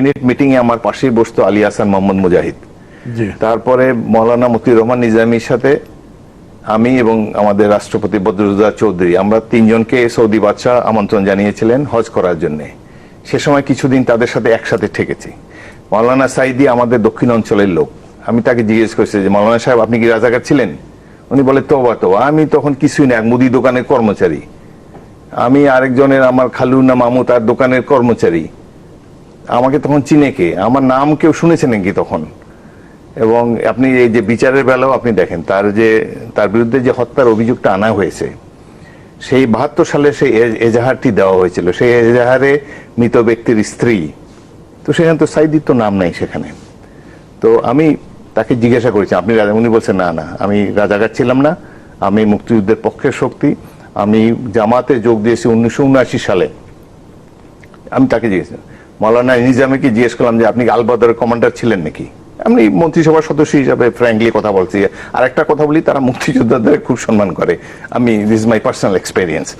Minute meeting এ আমার পাশেই বসতো আলী হাসান মোহাম্মদ মুজাহিদ। তারপরে মৌলানা মতিউর রহমান নিজামীর সাথে আমি এবং আমাদের রাষ্ট্রপতি বদরুদ্দা চৌধুরী আমরা তিনজনকে সৌদি বাদশাহ আমন্ত্রণ জানিয়েছিলেন হজ করার জন্য। সে সময় কিছুদিন তাদের সাথে একসাথে ঠেকেছি মৌলানা সাইদি আমাদের দক্ষিণ অঞ্চলের লোক। আমি তাকে জিজ্ঞেস করছি যে মৌলানা সাহেব আপনি কি রাজাকার ছিলেন? উনি বলে তোবা তো আমি তখন কিছুই না এক মুদি দোকানের কর্মচারী। আমি আরেকজনের আমার খালু না মামু তার দোকানের কর্মচারী। আমাকে তখন চিনে কে? আমার নাম কেউ শুনেছে নাকি তখন? এবং আপনি এই যে বিচারের বেলাও আপনি দেখেন, তার যে, তার বিরুদ্ধে যে হত্যার অভিযোগটা আনা হয়েছে, সেই বাহাত্তর সালে সেই এজাহারটি দেওয়া হয়েছিল। সেই এজাহারে মৃত ব্যক্তির স্ত্রী। তো সেখানে তো সাইদির তো নাম নাই সেখানে। তো আমি তাকে জিজ্ঞাসা করেছি, আপনি রাজা? উনি বলছেন, না না, আমি রাজাকার ছিলাম না। আমি মুক্তিযুদ্ধের পক্ষের শক্তি। আমি জামাতে যোগ দিয়েছি উনিশশো উনআশি সালে। আমি তাকে জিজ্ঞেস মৌলানা নিজামীকে জিজ্ঞেস করলাম যে আপনি আলবদরের কমান্ডার ছিলেন নাকি? আমি মন্ত্রিসভার সদস্য হিসাবে ফ্র্যাঙ্কলি কথা বলছি। আর একটা কথা বলি, তারা মুক্তিযোদ্ধাদের খুব সম্মান করে। আমি দিস মাই পার্সোনাল এক্সপেরিয়েন্স